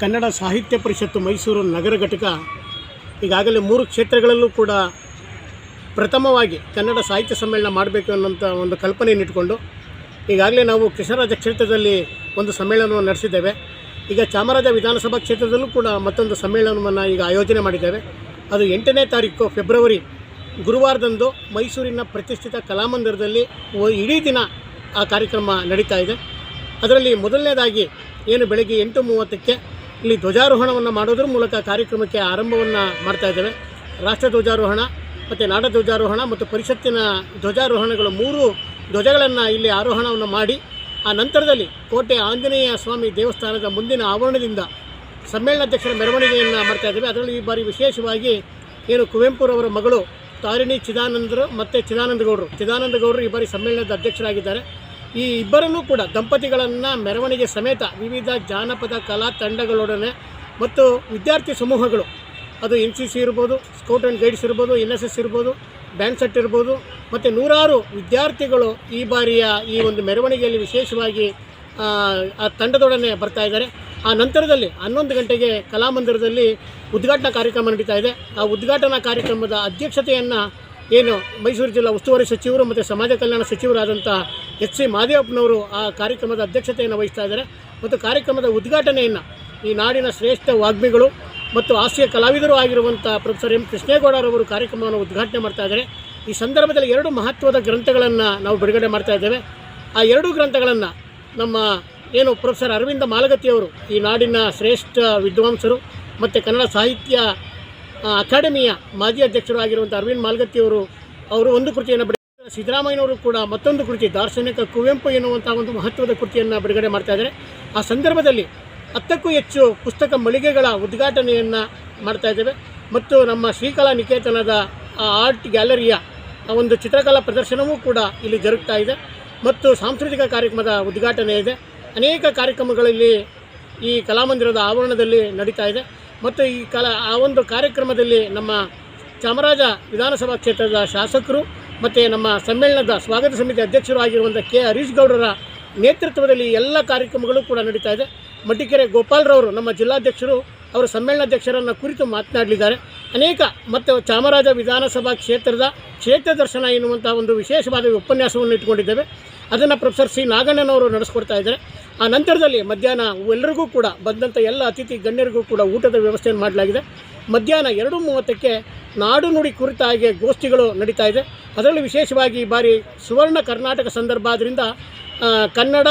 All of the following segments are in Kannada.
ಕನ್ನಡ ಸಾಹಿತ್ಯ ಪರಿಷತ್ತು ಮೈಸೂರು ನಗರ ಘಟಕ ಈಗಾಗಲೇ ಮೂರು ಕ್ಷೇತ್ರಗಳಲ್ಲೂ ಕೂಡ ಪ್ರಥಮವಾಗಿ ಕನ್ನಡ ಸಾಹಿತ್ಯ ಸಮ್ಮೇಳನ ಮಾಡಬೇಕು ಅನ್ನೋಂಥ ಒಂದು ಕಲ್ಪನೆಯನ್ನು ಇಟ್ಕೊಂಡು ಈಗಾಗಲೇ ನಾವು ಕೃಷ್ಣರಾಜ ಕ್ಷೇತ್ರದಲ್ಲಿ ಒಂದು ಸಮ್ಮೇಳನವನ್ನು ನಡೆಸಿದ್ದೇವೆ. ಈಗ ಚಾಮರಾಜ ವಿಧಾನಸಭಾ ಕ್ಷೇತ್ರದಲ್ಲೂ ಕೂಡ ಮತ್ತೊಂದು ಸಮ್ಮೇಳನವನ್ನು ಈಗ ಆಯೋಜನೆ ಮಾಡಿದ್ದೇವೆ. ಅದು ಎಂಟನೇ ತಾರೀಕು ಫೆಬ್ರವರಿ ಗುರುವಾರದಂದು ಮೈಸೂರಿನ ಪ್ರತಿಷ್ಠಿತ ಕಲಾಮಂದಿರದಲ್ಲಿ ಇಡೀ ದಿನ ಆ ಕಾರ್ಯಕ್ರಮ ನಡೀತಾ ಇದೆ. ಅದರಲ್ಲಿ ಮೊದಲನೇದಾಗಿ ಏನು ಬೆಳಗ್ಗೆ ಎಂಟು ಮೂವತ್ತಕ್ಕೆ ಇಲ್ಲಿ ಧ್ವಜಾರೋಹಣವನ್ನು ಮಾಡೋದ್ರ ಮೂಲಕ ಕಾರ್ಯಕ್ರಮಕ್ಕೆ ಆರಂಭವನ್ನು ಮಾಡ್ತಾ ಇದ್ದೇವೆ. ರಾಷ್ಟ್ರ ಧ್ವಜಾರೋಹಣ ಮತ್ತು ನಾಡ ಧ್ವಜಾರೋಹಣ ಮತ್ತು ಪರಿಷತ್ತಿನ ಧ್ವಜಾರೋಹಣಗಳು ಮೂರು ಧ್ವಜಗಳನ್ನು ಇಲ್ಲಿ ಆರೋಹಣವನ್ನು ಮಾಡಿ, ಆ ನಂತರದಲ್ಲಿ ಕೋಟೆ ಆಂಜನೇಯ ಸ್ವಾಮಿ ದೇವಸ್ಥಾನದ ಮುಂದಿನ ಆವರಣದಿಂದ ಸಮ್ಮೇಳನಾಧ್ಯಕ್ಷರ ಮೆರವಣಿಗೆಯನ್ನು ಮಾಡ್ತಾ ಇದ್ದೇವೆ. ಅದರಲ್ಲಿ ಈ ಬಾರಿ ವಿಶೇಷವಾಗಿ ಏನು ಕುವೆಂಪುರವರ ಮಗಳು ತಾರಿಣಿ ಚಿದಾನಂದರು ಮತ್ತು ಚಿದಾನಂದಗೌಡರು. ಚಿದಾನಂದಗೌಡರು ಚಿದಾನಂದ ಗೌಡರು ಈ ಬಾರಿ ಸಮ್ಮೇಳನದ ಅಧ್ಯಕ್ಷರಾಗಿದ್ದಾರೆ. ಈ ಇಬ್ಬರನ್ನೂ ಕೂಡ ದಂಪತಿಗಳನ್ನು ಮೆರವಣಿಗೆ ಸಮೇತ ವಿವಿಧ ಜಾನಪದ ಕಲಾ ತಂಡಗಳೊಡನೆ ಮತ್ತು ವಿದ್ಯಾರ್ಥಿ ಸಮೂಹಗಳು ಅದು ಎನ್ ಸಿ ಸಿ ಇರ್ಬೋದು ಸ್ಕೌಟ್ ಆ್ಯಂಡ್ ಗೈಡ್ಸ್ ಇರ್ಬೋದು ಎನ್ ಎಸ್ ಎಸ್ ಇರ್ಬೋದು ಬ್ಯಾಂಡ್ ಸೆಟ್ ಇರ್ಬೋದು ಮತ್ತು ನೂರಾರು ವಿದ್ಯಾರ್ಥಿಗಳು ಈ ಬಾರಿಯ ಈ ಒಂದು ಮೆರವಣಿಗೆಯಲ್ಲಿ ವಿಶೇಷವಾಗಿ ಆ, ತಂಡದೊಡನೆ ಬರ್ತಾ ಇದ್ದಾರೆ. ಆ ನಂತರದಲ್ಲಿ ಹನ್ನೊಂದು ಗಂಟೆಗೆ ಕಲಾಮಂದಿರದಲ್ಲಿ ಉದ್ಘಾಟನಾ ಕಾರ್ಯಕ್ರಮ ನಡೀತಾ ಇದೆ. ಆ ಉದ್ಘಾಟನಾ ಕಾರ್ಯಕ್ರಮದ ಅಧ್ಯಕ್ಷತೆಯನ್ನು ಏನು ಮೈಸೂರು ಜಿಲ್ಲಾ ಉಸ್ತುವಾರಿ ಸಚಿವರು ಮತ್ತು ಸಮಾಜ ಕಲ್ಯಾಣ ಸಚಿವರಾದಂಥ ಎಚ್ ಸಿ ಮಾದೇವಪ್ಪನವರು ಆ ಕಾರ್ಯಕ್ರಮದ ಅಧ್ಯಕ್ಷತೆಯನ್ನು ವಹಿಸ್ತಾ ಇದ್ದಾರೆ. ಮತ್ತು ಕಾರ್ಯಕ್ರಮದ ಉದ್ಘಾಟನೆಯನ್ನು ಈ ನಾಡಿನ ಶ್ರೇಷ್ಠ ವಾಗ್ಮಿಗಳು ಮತ್ತು ಹಾಸ್ಯ ಕಲಾವಿದರು ಆಗಿರುವಂಥ ಪ್ರೊಫೆಸರ್ ಎಂ ಕೃಷ್ಣೇಗೌಡರವರು ಕಾರ್ಯಕ್ರಮವನ್ನು ಉದ್ಘಾಟನೆ ಮಾಡ್ತಾ ಇದ್ದಾರೆ. ಈ ಸಂದರ್ಭದಲ್ಲಿ ಎರಡು ಮಹತ್ವದ ಗ್ರಂಥಗಳನ್ನು ನಾವು ಬಿಡುಗಡೆ ಮಾಡ್ತಾ ಇದ್ದೇವೆ. ಆ ಎರಡೂ ಗ್ರಂಥಗಳನ್ನು ನಮ್ಮ ಏನು ಪ್ರೊಫೆಸರ್ ಅರವಿಂದ ಮಾಲಗತ್ತಿಯವರು ಈ ನಾಡಿನ ಶ್ರೇಷ್ಠ ವಿದ್ವಾಂಸರು ಮತ್ತು ಕನ್ನಡ ಸಾಹಿತ್ಯ ಅಕಾಡೆಮಿಯ ಮಾಜಿ ಅಧ್ಯಕ್ಷರು ಆಗಿರುವಂಥ ಅರವಿಂದ್ ಮಾಲ್ಗತ್ತಿಯವರು ಅವರು ಒಂದು ಕೃತಿಯನ್ನು ಬಿಡುಗಡೆ ಸಿದ್ದರಾಮಯ್ಯನವರು ಕೂಡ ಮತ್ತೊಂದು ಕೃತಿ, ದಾರ್ಶನಿಕ ಕುವೆಂಪು ಎನ್ನುವಂಥ ಒಂದು ಮಹತ್ವದ ಕೃತಿಯನ್ನು ಬಿಡುಗಡೆ ಮಾಡ್ತಾ ಇದ್ದಾರೆ. ಆ ಸಂದರ್ಭದಲ್ಲಿ ಹತ್ತಕ್ಕೂ ಹೆಚ್ಚು ಪುಸ್ತಕ ಮಳಿಗೆಗಳ ಉದ್ಘಾಟನೆಯನ್ನು ಮಾಡ್ತಾ ಇದ್ದೇವೆ. ಮತ್ತು ನಮ್ಮ ಶ್ರೀಕಲಾ ನಿಕೇತನದ ಆರ್ಟ್ ಗ್ಯಾಲರಿಯ ಒಂದು ಚಿತ್ರಕಲಾ ಪ್ರದರ್ಶನವೂ ಕೂಡ ಇಲ್ಲಿ ಜರುಗ್ತಾ ಇದೆ. ಮತ್ತು ಸಾಂಸ್ಕೃತಿಕ ಕಾರ್ಯಕ್ರಮದ ಉದ್ಘಾಟನೆ ಇದೆ. ಅನೇಕ ಕಾರ್ಯಕ್ರಮಗಳಲ್ಲಿ ಈ ಕಲಾಮಂದಿರದ ಆವರಣದಲ್ಲಿ ನಡೀತಾ ಇದೆ. ಮತ್ತು ಈ ಕಾಲ ಆ ಒಂದು ಕಾರ್ಯಕ್ರಮದಲ್ಲಿ ನಮ್ಮ ಚಾಮರಾಜ ವಿಧಾನಸಭಾ ಕ್ಷೇತ್ರದ ಶಾಸಕರು ಮತ್ತು ನಮ್ಮ ಸಮ್ಮೇಳನದ ಸ್ವಾಗತ ಸಮಿತಿ ಅಧ್ಯಕ್ಷರು ಆಗಿರುವಂಥ ಕೆ ಹರೀಶ್ ಗೌಡರ ನೇತೃತ್ವದಲ್ಲಿ ಎಲ್ಲ ಕಾರ್ಯಕ್ರಮಗಳು ಕೂಡ ನಡೀತಾ ಇದೆ. ಮಡಿಕೆರೆ ಗೋಪಾಲ್ರವರು ನಮ್ಮ ಜಿಲ್ಲಾಧ್ಯಕ್ಷರು, ಅವರು ಸಮ್ಮೇಳನಾಧ್ಯಕ್ಷರನ್ನು ಕುರಿತು ಮಾತನಾಡಲಿದ್ದಾರೆ. ಅನೇಕ ಮತ್ತು ಚಾಮರಾಜ ವಿಧಾನಸಭಾ ಕ್ಷೇತ್ರದ ಕ್ಷೇತ್ರ ದರ್ಶನ ಎನ್ನುವಂಥ ಒಂದು ವಿಶೇಷವಾದ ಉಪನ್ಯಾಸವನ್ನು ಇಟ್ಕೊಂಡಿದ್ದೇವೆ ಅದನ್ನು ಪ್ರೊಫೆಸರ್ ಸಿ ನಾಗಣ್ಣನವರು ನಡೆಸ್ಕೊಡ್ತಾ ಇದ್ದಾರೆ. ಆ ನಂತರದಲ್ಲಿ ಮಧ್ಯಾಹ್ನ ಎಲ್ಲರಿಗೂ ಕೂಡ ಬಂದಂಥ ಎಲ್ಲ ಅತಿಥಿ ಗಣ್ಯರಿಗೂ ಕೂಡ ಊಟದ ವ್ಯವಸ್ಥೆಯನ್ನು ಮಾಡಲಾಗಿದೆ. ಮಧ್ಯಾಹ್ನ ಎರಡು ಮೂವತ್ತಕ್ಕೆ ನಾಡು ನುಡಿ ಕುರಿತಾಗಿ ಗೋಷ್ಠಿಗಳು ನಡೀತಾ ಇದೆ. ಅದರಲ್ಲಿ ವಿಶೇಷವಾಗಿ ಈ ಬಾರಿ ಸುವರ್ಣ ಕರ್ನಾಟಕ ಸಂದರ್ಭ ಆದ್ದರಿಂದ ಕನ್ನಡ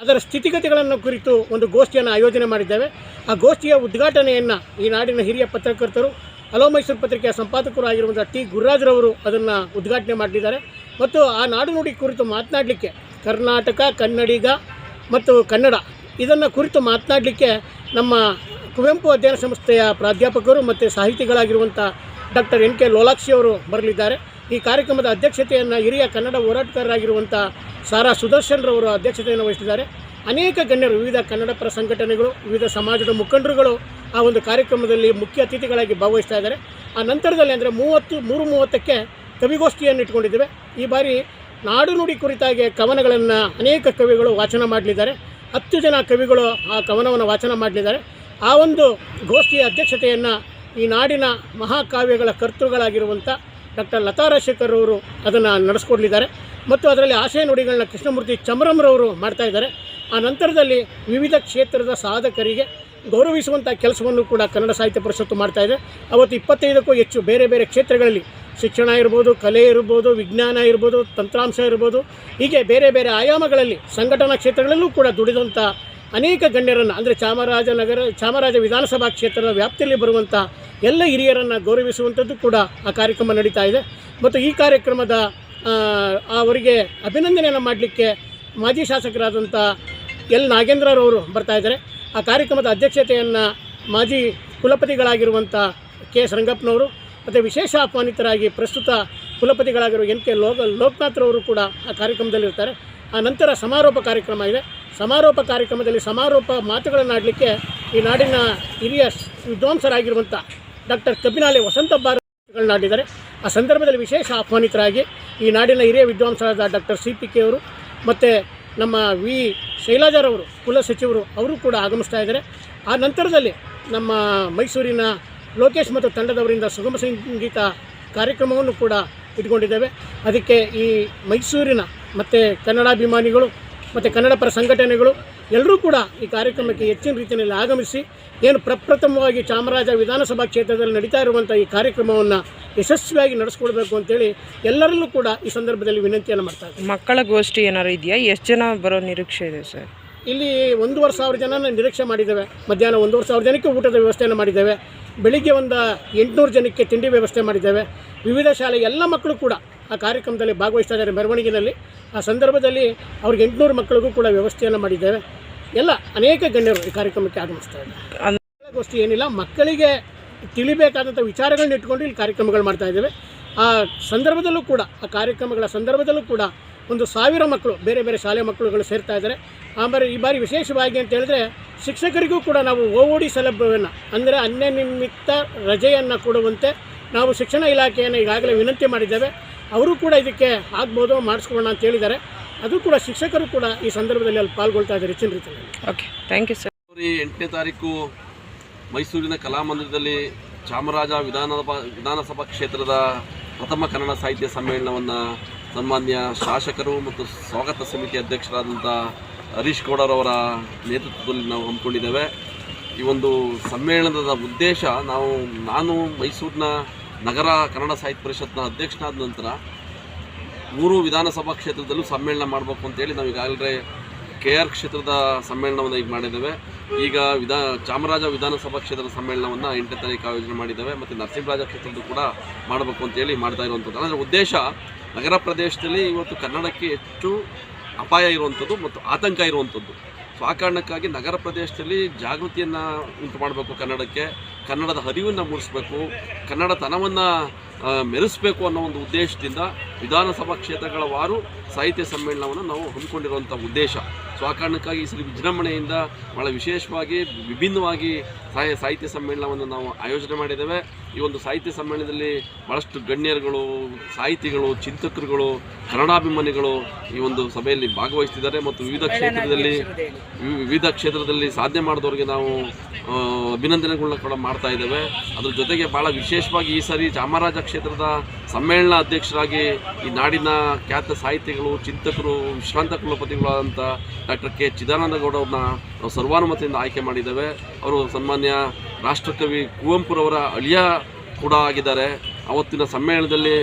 ಅದರ ಸ್ಥಿತಿಗತಿಗಳನ್ನು ಕುರಿತು ಒಂದು ಗೋಷ್ಠಿಯನ್ನು ಆಯೋಜನೆ ಮಾಡಿದ್ದೇವೆ. ಆ ಗೋಷ್ಠಿಯ ಉದ್ಘಾಟನೆಯನ್ನು ಈ ನಾಡಿನ ಹಿರಿಯ ಪತ್ರಕರ್ತರು, ಹಲೋ ಮೈಸೂರು ಪತ್ರಿಕೆಯ ಸಂಪಾದಕರು ಆಗಿರುವಂಥ ಟಿ ಗುರುರಾಜ್ರವರು ಅದನ್ನು ಉದ್ಘಾಟನೆ ಮಾಡಿದ್ದಾರೆ ಮತ್ತು ಆ ನಾಡು ನುಡಿ ಕುರಿತು ಮಾತನಾಡಲಿಕ್ಕೆ ಕರ್ನಾಟಕ ಕನ್ನಡಿಗ ಮತ್ತು ಕನ್ನಡ. ಇದನ್ನು ಕುರಿತು ಮಾತನಾಡಲಿಕ್ಕೆ ನಮ್ಮ ಕುವೆಂಪು ಅಧ್ಯಯನ ಸಂಸ್ಥೆಯ ಪ್ರಾಧ್ಯಾಪಕರು ಮತ್ತು ಸಾಹಿತಿಗಳಾಗಿರುವಂಥ ಡಾಕ್ಟರ್ ಎನ್ ಕೆ ಲೋಲಾಕ್ಷಿ ಅವರು ಬರಲಿದ್ದಾರೆ. ಈ ಕಾರ್ಯಕ್ರಮದ ಅಧ್ಯಕ್ಷತೆಯನ್ನು ಹಿರಿಯ ಕನ್ನಡ ಹೋರಾಟಗಾರರಾಗಿರುವಂಥ ಸಾರಾ ಸುದರ್ಶನ್ರವರು ಅಧ್ಯಕ್ಷತೆಯನ್ನು ವಹಿಸಿದ್ದಾರೆ. ಅನೇಕ ಗಣ್ಯರು, ವಿವಿಧ ಕನ್ನಡ ಪರ ಸಂಘಟನೆಗಳು, ವಿವಿಧ ಸಮಾಜದ ಮುಖಂಡರುಗಳು ಆ ಒಂದು ಕಾರ್ಯಕ್ರಮದಲ್ಲಿ ಮುಖ್ಯ ಅತಿಥಿಗಳಾಗಿ ಭಾಗವಹಿಸ್ತಾ ಇದ್ದಾರೆ. ಆ ನಂತರದಲ್ಲಿ ಅಂದರೆ ಮೂವತ್ತು, ಮೂರು ಮೂವತ್ತಕ್ಕೆ ಕವಿಗೋಷ್ಠಿಯನ್ನು ಇಟ್ಕೊಂಡಿದ್ದೇವೆ. ಈ ಬಾರಿ ನಾಡು ನುಡಿ ಕುರಿತಾಗಿ ಕವನಗಳನ್ನು ಅನೇಕ ಕವಿಗಳು ವಾಚನ ಮಾಡಲಿದ್ದಾರೆ. ಹತ್ತು ಜನ ಕವಿಗಳು ಆ ಕವನವನ್ನು ವಾಚನ ಮಾಡಲಿದ್ದಾರೆ. ಆ ಒಂದು ಗೋಷ್ಠಿಯ ಅಧ್ಯಕ್ಷತೆಯನ್ನು ಈ ನಾಡಿನ ಮಹಾಕಾವ್ಯಗಳ ಕರ್ತೃಗಳಾಗಿರುವಂಥ ಡಾಕ್ಟರ್ ಲತಾ ರಾಜಶೇಖರ್ ಅವರು ಅದನ್ನು ನಡೆಸ್ಕೊಡ್ಲಿದ್ದಾರೆ. ಮತ್ತು ಅದರಲ್ಲಿ ಆಶಯ ನುಡಿಗಳನ್ನ ಕೃಷ್ಣಮೂರ್ತಿ ಚಮರಂರವರು ಮಾಡ್ತಾ ಇದ್ದಾರೆ. ಆ ನಂತರದಲ್ಲಿ ವಿವಿಧ ಕ್ಷೇತ್ರದ ಸಾಧಕರಿಗೆ ಗೌರವಿಸುವಂಥ ಕೆಲಸವನ್ನು ಕೂಡ ಕನ್ನಡ ಸಾಹಿತ್ಯ ಪರಿಷತ್ತು ಮಾಡ್ತಾ ಇದೆ. ಅವತ್ತು ಇಪ್ಪತ್ತೈದಕ್ಕೂ ಹೆಚ್ಚು ಬೇರೆ ಬೇರೆ ಕ್ಷೇತ್ರಗಳಲ್ಲಿ ಶಿಕ್ಷಣ ಇರ್ಬೋದು, ಕಲೆ ಇರ್ಬೋದು, ವಿಜ್ಞಾನ ಇರ್ಬೋದು, ತಂತ್ರಾಂಶ ಇರ್ಬೋದು, ಹೀಗೆ ಬೇರೆ ಬೇರೆ ಆಯಾಮಗಳಲ್ಲಿ ಸಂಘಟನಾ ಕ್ಷೇತ್ರಗಳಲ್ಲೂ ಕೂಡ ದುಡಿದಂಥ ಅನೇಕ ಗಣ್ಯರನ್ನು, ಅಂದರೆ ಚಾಮರಾಜನಗರ, ಚಾಮರಾಜ ವಿಧಾನಸಭಾ ಕ್ಷೇತ್ರದ ವ್ಯಾಪ್ತಿಯಲ್ಲಿ ಬರುವಂಥ ಎಲ್ಲ ಹಿರಿಯರನ್ನು ಗೌರವಿಸುವಂಥದ್ದು ಕೂಡ ಆ ಕಾರ್ಯಕ್ರಮ ನಡೀತಾ ಇದೆ. ಮತ್ತು ಈ ಕಾರ್ಯಕ್ರಮದ ಅವರಿಗೆ ಅಭಿನಂದನೆಯನ್ನು ಮಾಡಲಿಕ್ಕೆ ಮಾಜಿ ಶಾಸಕರಾದಂಥ ಎಲ್. ನಾಗೇಂದ್ರರವರು ಬರ್ತಾ ಇದ್ದಾರೆ. ಆ ಕಾರ್ಯಕ್ರಮದ ಅಧ್ಯಕ್ಷತೆಯನ್ನು ಮಾಜಿ ಕುಲಪತಿಗಳಾಗಿರುವಂಥ ಕೆ. ಎಸ್ ರಂಗಪ್ಪನವರು ಮತ್ತು ವಿಶೇಷ ಆಹ್ವಾನಿತರಾಗಿ ಪ್ರಸ್ತುತ ಕುಲಪತಿಗಳಾಗಿರುವ ಎನ್ ಕೆ ಲೋಕ ಲೋಕನಾಥ್ರವರು ಕೂಡ ಆ ಕಾರ್ಯಕ್ರಮದಲ್ಲಿರ್ತಾರೆ. ಆ ನಂತರ ಸಮಾರೋಪ ಕಾರ್ಯಕ್ರಮ ಇದೆ ಸಮಾರೋಪ ಕಾರ್ಯಕ್ರಮದಲ್ಲಿ ಸಮಾರೋಪ ಮಾತುಗಳನ್ನು ಆಡಲಿಕ್ಕೆ ಈ ನಾಡಿನ ಹಿರಿಯ ವಿದ್ವಾಂಸರಾಗಿರುವಂಥ ಡಾಕ್ಟರ್ ಕಬ್ಬಿನಾಲೆ ವಸಂತ ಭಾರತಿಗಳನ್ನಾಡಿದ್ದಾರೆ ಆ ಸಂದರ್ಭದಲ್ಲಿ ವಿಶೇಷ ಆಹ್ವಾನಿತರಾಗಿ ಈ ನಾಡಿನ ಹಿರಿಯ ವಿದ್ವಾಂಸರಾದ ಡಾಕ್ಟರ್ ಸಿ ಪಿ ಕೆ ಅವರು ಮತ್ತು ನಮ್ಮ ವಿ. ಶೈಲಜಾರವರು ಕುಲಸಚಿವರು ಅವರು ಕೂಡ ಆಗಮಿಸ್ತಾ ಇದ್ದಾರೆ. ಆ ನಂತರದಲ್ಲಿ ನಮ್ಮ ಮೈಸೂರಿನ ಲೋಕೇಶ್ ಮತ್ತು ತಂಡದವರಿಂದ ಸುಗಮ ಸಂಗೀತ ಕಾರ್ಯಕ್ರಮವನ್ನು ಕೂಡ ಇಟ್ಕೊಂಡಿದ್ದೇವೆ. ಅದಕ್ಕೆ ಈ ಮೈಸೂರಿನ ಮತ್ತು ಕನ್ನಡಾಭಿಮಾನಿಗಳು ಮತ್ತು ಕನ್ನಡ ಪರ ಸಂಘಟನೆಗಳು ಎಲ್ಲರೂ ಕೂಡ ಈ ಕಾರ್ಯಕ್ರಮಕ್ಕೆ ಹೆಚ್ಚಿನ ರೀತಿಯಲ್ಲಿ ಆಗಮಿಸಿ ಏನು ಪ್ರಪ್ರಥಮವಾಗಿ ಚಾಮರಾಜ ವಿಧಾನಸಭಾ ಕ್ಷೇತ್ರದಲ್ಲಿ ನಡೀತಾ ಇರುವಂಥ ಈ ಕಾರ್ಯಕ್ರಮವನ್ನು ಯಶಸ್ವಿಯಾಗಿ ನಡೆಸ್ಕೊಡ್ಬೇಕು ಅಂತೇಳಿ ಎಲ್ಲರಲ್ಲೂ ಕೂಡ ಈ ಸಂದರ್ಭದಲ್ಲಿ ವಿನಂತಿಯನ್ನು ಮಾಡ್ತಾ ಇದ್ದಾರೆ ಮಕ್ಕಳ ಗೋಷ್ಠಿ ಏನಾರು ಇದೆಯಾ? ಎಷ್ಟು ಜನ ಬರೋ ನಿರೀಕ್ಷೆ ಇದೆ ಸರ್? ಇಲ್ಲಿ ಒಂದೂವರೆ ಸಾವಿರ ಜನ ನಿರೀಕ್ಷೆ ಮಾಡಿದ್ದೇವೆ. ಮಧ್ಯಾಹ್ನ ಒಂದೂವರೆ ಸಾವಿರ ಜನಕ್ಕೆ ಊಟದ ವ್ಯವಸ್ಥೆಯನ್ನು ಮಾಡಿದ್ದೇವೆ. ಬೆಳಿಗ್ಗೆ ಒಂದು ಎಂಟುನೂರು ಜನಕ್ಕೆ ತಿಂಡಿ ವ್ಯವಸ್ಥೆ ಮಾಡಿದ್ದೇವೆ. ವಿವಿಧ ಶಾಲೆ ಎಲ್ಲ ಮಕ್ಕಳು ಕೂಡ ಆ ಕಾರ್ಯಕ್ರಮದಲ್ಲಿ ಭಾಗವಹಿಸ್ತಾ ಇದ್ದಾರೆ ಮೆರವಣಿಗೆಯಲ್ಲಿ. ಆ ಸಂದರ್ಭದಲ್ಲಿ ಅವ್ರಿಗೆ ಎಂಟುನೂರು ಮಕ್ಕಳಿಗೂ ಕೂಡ ವ್ಯವಸ್ಥೆಯನ್ನು ಮಾಡಿದ್ದೇವೆ. ಎಲ್ಲ ಅನೇಕ ಗಣ್ಯರು ಈ ಕಾರ್ಯಕ್ರಮಕ್ಕೆ ಆಗಮಿಸ್ತಾ ಇದ್ದಾರೆ ಗೋಷ್ಠಿ ಏನಿಲ್ಲ, ಮಕ್ಕಳಿಗೆ ತಿಳಿಬೇಕಾದಂಥ ವಿಚಾರಗಳನ್ನ ಇಟ್ಕೊಂಡು ಇಲ್ಲಿ ಕಾರ್ಯಕ್ರಮಗಳು ಮಾಡ್ತಾ ಇದ್ದೇವೆ. ಆ ಸಂದರ್ಭದಲ್ಲೂ ಕೂಡ, ಆ ಕಾರ್ಯಕ್ರಮಗಳ ಸಂದರ್ಭದಲ್ಲೂ ಕೂಡ ಒಂದು ಸಾವಿರ ಮಕ್ಕಳು ಬೇರೆ ಬೇರೆ ಶಾಲೆ ಮಕ್ಕಳುಗಳು ಸೇರ್ತಾ ಇದ್ದಾರೆ. ಆಮೇಲೆ ಈ ಬಾರಿ ವಿಶೇಷವಾಗಿ ಅಂತ ಹೇಳಿದ್ರೆ ಶಿಕ್ಷಕರಿಗೂ ಕೂಡ ನಾವು ಓ ಡಿ ಸೌಲಭ್ಯವನ್ನು ಅಂದರೆ ಅನ್ಯನಿಮಿತ್ತ ರಜೆಯನ್ನು ಕೊಡುವಂತೆ ನಾವು ಶಿಕ್ಷಣ ಇಲಾಖೆಯನ್ನು ಈಗಾಗಲೇ ವಿನಂತಿ ಮಾಡಿದ್ದೇವೆ. ಅವರು ಕೂಡ ಇದಕ್ಕೆ ಆಗ್ಬೋದು ಮಾಡಿಸ್ಕೊಳ್ಳೋಣ ಅಂತ ಹೇಳಿದ್ದಾರೆ. ಅದು ಕೂಡ ಶಿಕ್ಷಕರು ಕೂಡ ಈ ಸಂದರ್ಭದಲ್ಲಿ ಅಲ್ಲಿ ಪಾಲ್ಗೊಳ್ತಾ ಇದ್ದಾರೆ ಹೆಚ್ಚಿನ ರೀತಿಯಲ್ಲಿ. ಓಕೆ ಥ್ಯಾಂಕ್ ಯು ಸರ್ ಎಂಟನೇ ತಾರೀಕು ಮೈಸೂರಿನ ಕಲಾಮಂದಿರದಲ್ಲಿ ಚಾಮರಾಜ ವಿಧಾನಸಭಾ ವಿಧಾನಸಭಾ ಕ್ಷೇತ್ರದ ಪ್ರಥಮ ಕನ್ನಡ ಸಾಹಿತ್ಯ ಸಮ್ಮೇಳನವನ್ನು ಸನ್ಮಾನ್ಯ ಶಾಸಕರು ಮತ್ತು ಸ್ವಾಗತ ಸಮಿತಿ ಅಧ್ಯಕ್ಷರಾದಂಥ ಹರೀಶ್ ಗೌಡರವರ ನೇತೃತ್ವದಲ್ಲಿ ನಾವು ಹಮ್ಮಿಕೊಂಡಿದ್ದೇವೆ. ಈ ಒಂದು ಸಮ್ಮೇಳನದ ಉದ್ದೇಶ ನಾವು, ನಾನು ಮೈಸೂರಿನ ನಗರ ಕನ್ನಡ ಸಾಹಿತ್ಯ ಪರಿಷತ್ನ ಅಧ್ಯಕ್ಷನಾದ ನಂತರ ಮೂರು ವಿಧಾನಸಭಾ ಕ್ಷೇತ್ರದಲ್ಲೂ ಸಮ್ಮೇಳನ ಮಾಡಬೇಕು ಅಂತೇಳಿ ನಾವು ಈಗಾಗಲೇ ಕೆ ಆರ್ ಕ್ಷೇತ್ರದ ಸಮ್ಮೇಳನವನ್ನು ಈಗ ಮಾಡಿದ್ದೇವೆ. ಈಗ ವಿಧಾ, ಚಾಮರಾಜ ವಿಧಾನಸಭಾ ಕ್ಷೇತ್ರದ ಸಮ್ಮೇಳನವನ್ನು ಎಂಟನೇ ತಾರೀಕು ಆಯೋಜನೆ ಮಾಡಿದ್ದೇವೆ ಮತ್ತು ನರಸಿಂಹರಾಜ ಕ್ಷೇತ್ರದ್ದು ಕೂಡ ಮಾಡಬೇಕು ಅಂತೇಳಿ ಮಾಡ್ತಾ ಇರುವಂಥದ್ದು. ಅಂದರೆ ಉದ್ದೇಶ ನಗರ ಪ್ರದೇಶದಲ್ಲಿ ಇವತ್ತು ಕನ್ನಡಕ್ಕೆ ಹೆಚ್ಚು ಅಪಾಯ ಇರುವಂಥದ್ದು ಮತ್ತು ಆತಂಕ ಇರುವಂಥದ್ದು. ಸೊ ಆ ಕಾರಣಕ್ಕಾಗಿ ನಗರ ಪ್ರದೇಶದಲ್ಲಿ ಜಾಗೃತಿಯನ್ನು ಉಂಟು ಮಾಡಬೇಕು ಕನ್ನಡಕ್ಕೆ, ಕನ್ನಡದ ಹರಿವನ್ನು ಮೂಡಿಸಬೇಕು ಕನ್ನಡತನವನ್ನು ಮೆರೆಸಬೇಕು ಅನ್ನೋ ಒಂದು ಉದ್ದೇಶದಿಂದ ವಿಧಾನಸಭಾ ಕ್ಷೇತ್ರಗಳ ವಾರು ಸಾಹಿತ್ಯ ಸಮ್ಮೇಳನವನ್ನು ನಾವು ಹಮ್ಮಿಕೊಂಡಿರುವಂಥ ಉದ್ದೇಶ. ಸೊ ಆ ಕಾರಣಕ್ಕಾಗಿ ಈ ಸಲ ವಿಜೃಂಭಣೆಯಿಂದ ಭಾಳ ವಿಶೇಷವಾಗಿ ವಿಭಿನ್ನವಾಗಿ ಸಾಹಿ ಸಾಹಿತ್ಯ ಸಮ್ಮೇಳನವನ್ನು ನಾವು ಆಯೋಜನೆ ಮಾಡಿದ್ದೇವೆ. ಈ ಒಂದು ಸಾಹಿತ್ಯ ಸಮ್ಮೇಳನದಲ್ಲಿ ಭಾಳಷ್ಟು ಗಣ್ಯರುಗಳು ಸಾಹಿತಿಗಳು ಚಿಂತಕರುಗಳು ಕನ್ನಡಾಭಿಮಾನಿಗಳು ಈ ಒಂದು ಸಭೆಯಲ್ಲಿ ಭಾಗವಹಿಸ್ತಿದ್ದಾರೆ ಮತ್ತು ವಿವಿಧ ಕ್ಷೇತ್ರದಲ್ಲಿ ವಿವಿಧ ಕ್ಷೇತ್ರದಲ್ಲಿ ಸಾಧನೆ ಮಾಡಿದವರಿಗೆ ನಾವು ಅಭಿನಂದನೆಗಳನ್ನ ಕೂಡ ಮಾಡ್ತಾ ಇದ್ದೇವೆ. ಅದ್ರ ಜೊತೆಗೆ ಭಾಳ ವಿಶೇಷವಾಗಿ ಈ ಸಾರಿ ಚಾಮರಾಜ ಕ್ಷೇತ್ರದ ಸಮ್ಮೇಳನ ಅಧ್ಯಕ್ಷರಾಗಿ ಈ ನಾಡಿನ ಖ್ಯಾತ ಸಾಹಿತಿಗಳು ಚಿಂತಕರು ವಿಶ್ರಾಂತ ಕುಲಪತಿಗಳಾದಂಥ ಡಾಕ್ಟರ್ ಕೆ ಚಿದಾನಂದ ಗೌಡ ಅವ್ರನ್ನ ನಾವು ಸರ್ವಾನುಮತಿಯಿಂದ ಆಯ್ಕೆ ಮಾಡಿದ್ದೇವೆ. ಅವರು ಸನ್ಮಾನ್ಯ ರಾಷ್ಟ್ರಕವಿ ಕುವೆಂಪುರವರ ಅಳಿಯ ಕೂಡ ಆಗಿದ್ದಾರೆ. ಅವತ್ತಿನ ಸಮ್ಮೇಳನದಲ್ಲಿ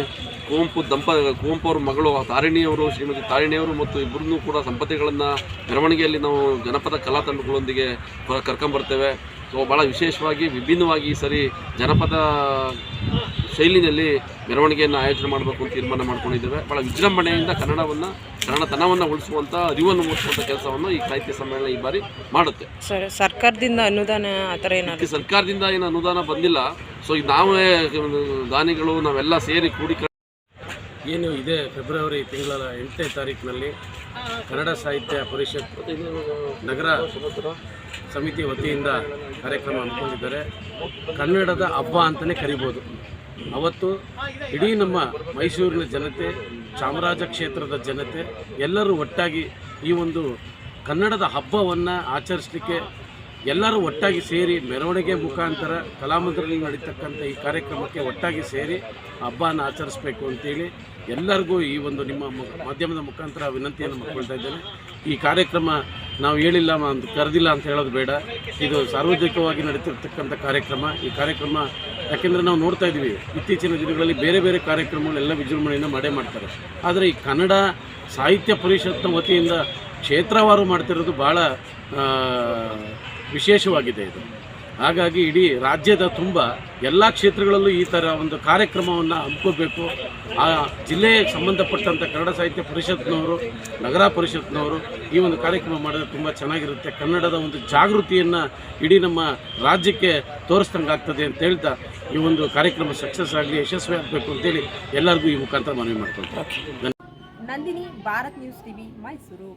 ಕುವೆಂಪು ದಂಪ ಕುವೆಂಪು ಅವ್ರ ಮಗಳು ತಾರಿಣಿಯವರು ಶ್ರೀಮತಿ ತಾರಿಣಿಯವರು ಮತ್ತು ಇಬ್ಬರನ್ನೂ ಕೂಡ ಸಂಪತಿಗಳನ್ನ ಮೆರವಣಿಗೆಯಲ್ಲಿ ನಾವು ಜನಪದ ಕಲಾ ತಂಡಗಳೊಂದಿಗೆ ಕ- ಕರ್ಕೊಂಬರ್ತೇವೆ ಸೊ ಭಾಳ ವಿಶೇಷವಾಗಿ ವಿಭಿನ್ನವಾಗಿ ಈ ಸರಿ ಜನಪದ ಶೈಲಿನಲ್ಲಿ ಮೆರವಣಿಗೆಯನ್ನು ಆಯೋಜನೆ ಮಾಡಬೇಕು ಅಂತ ತೀರ್ಮಾನ ಮಾಡ್ಕೊಂಡಿದ್ದೇವೆ. ಭಾಳ ವಿಜೃಂಭಣೆಯಿಂದ ಕನ್ನಡವನ್ನು ಕನ್ನಡತನವನ್ನು ಉಳಿಸುವಂಥ ಅರಿವನ್ನು ಮೂಡಿಸುವಂಥ ಕೆಲಸವನ್ನು ಈ ಸಾಹಿತ್ಯ ಸಮ್ಮೇಳನ ಈ ಬಾರಿ ಮಾಡುತ್ತೆ. ಸರ್ ಸರ್ಕಾರದಿಂದ ಅನುದಾನ ಆ ಥರ ಏನಾದರೂ ಸರ್ಕಾರದಿಂದ ಏನು ಅನುದಾನ ಬಂದಿಲ್ಲ. ಸೊ ಈಗ ನಾವೇ ದಾನಿಗಳು ನಾವೆಲ್ಲ ಸೇರಿ ಕೂಡಿ ಏನು ಇದೆ ಫೆಬ್ರವರಿ ತಿಂಗಳ ಎಂಟನೇ ತಾರೀಕಿನಲ್ಲಿ ಕನ್ನಡ ಸಾಹಿತ್ಯ ಪರಿಷತ್ ನಗರ ಸಮಿತಿ ವತಿಯಿಂದ ಕಾರ್ಯಕ್ರಮ ಹಮ್ಮಿಕೊಂಡಿದ್ದಾರೆ. ಕನ್ನಡದ ಹಬ್ಬ ಅಂತಲೇ ಕರಿಬೋದು. ಅವತ್ತು ಇಡೀ ನಮ್ಮ ಮೈಸೂರಿನ ಜನತೆ, ಚಾಮರಾಜ ಕ್ಷೇತ್ರದ ಜನತೆ ಎಲ್ಲರೂ ಒಟ್ಟಾಗಿ ಈ ಒಂದು ಕನ್ನಡದ ಹಬ್ಬವನ್ನು ಆಚರಿಸಲಿಕ್ಕೆ ಎಲ್ಲರೂ ಒಟ್ಟಾಗಿ ಸೇರಿ ಮೆರವಣಿಗೆ ಮುಖಾಂತರ ಕಲಾಮಂದಿರದಲ್ಲಿ ನಡೀತಕ್ಕಂಥ ಈ ಕಾರ್ಯಕ್ರಮಕ್ಕೆ ಒಟ್ಟಾಗಿ ಸೇರಿ ಹಬ್ಬನ ಆಚರಿಸಬೇಕು ಅಂತೇಳಿ ಎಲ್ಲರಿಗೂ ಈ ಒಂದು ನಿಮ್ಮ ಮಾಧ್ಯಮದ ಮುಖಾಂತರ ವಿನಂತಿಯನ್ನು ಮಾಡ್ಕೊಳ್ತಾ ಇದ್ದೇನೆ. ಈ ಕಾರ್ಯಕ್ರಮ ನಾವು ಹೇಳಿಲ್ಲ ಅಂತ ಕರೆದಿಲ್ಲ ಅಂತ ಹೇಳೋದು ಬೇಡ. ಇದು ಸಾರ್ವಜನಿಕವಾಗಿ ನಡೀತಿರ್ತಕ್ಕಂಥ ಕಾರ್ಯಕ್ರಮ. ಈ ಕಾರ್ಯಕ್ರಮ ಯಾಕೆಂದರೆ ನಾವು ನೋಡ್ತಾ ಇದ್ದೀವಿ, ಇತ್ತೀಚಿನ ದಿನಗಳಲ್ಲಿ ಬೇರೆ ಬೇರೆ ಕಾರ್ಯಕ್ರಮಗಳೆಲ್ಲ ವಿಜೃಂಭಣೆಯಿಂದ ಮಾಡೇ ಮಾಡ್ತಾರೆ. ಆದರೆ ಈ ಕನ್ನಡ ಸಾಹಿತ್ಯ ಪರಿಷತ್ನ ವತಿಯಿಂದ ಕ್ಷೇತ್ರವಾರು ಮಾಡ್ತಿರೋದು ಭಾಳ ವಿಶೇಷವಾಗಿದೆ ಇದು. ಹಾಗಾಗಿ ಇಡೀ ರಾಜ್ಯದ ತುಂಬ ಎಲ್ಲ ಕ್ಷೇತ್ರಗಳಲ್ಲೂ ಈ ಥರ ಒಂದು ಕಾರ್ಯಕ್ರಮವನ್ನು ಹಮ್ಮಿಕೋಬೇಕು ಆ ಜಿಲ್ಲೆಗೆ ಸಂಬಂಧಪಟ್ಟಂಥ ಕನ್ನಡ ಸಾಹಿತ್ಯ ಪರಿಷತ್ನವರು ನಗರ ಪರಿಷತ್ನವರು ಈ ಒಂದು ಕಾರ್ಯಕ್ರಮ ಮಾಡಿದ್ರೆ ತುಂಬ ಚೆನ್ನಾಗಿರುತ್ತೆ. ಕನ್ನಡದ ಒಂದು ಜಾಗೃತಿಯನ್ನು ಇಡೀ ನಮ್ಮ ರಾಜ್ಯಕ್ಕೆ ತೋರಿಸ್ದಂಗೆ ಆಗ್ತದೆ ಅಂತ ಹೇಳ್ತಾ ಈ ಒಂದು ಕಾರ್ಯಕ್ರಮ ಸಕ್ಸಸ್ ಆಗಲಿ ಯಶಸ್ವಿ ಆಗಬೇಕು ಅಂತೇಳಿ ಎಲ್ಲರಿಗೂ ಈ ಮುಖಾಂತರ ಮನವಿ ಮಾಡ್ಕೊಳ್ತಾರೆ ನಂದಿನಿ ಭಾರತ್ ನ್ಯೂಸ್ ಟಿವಿ ಮೈಸೂರು.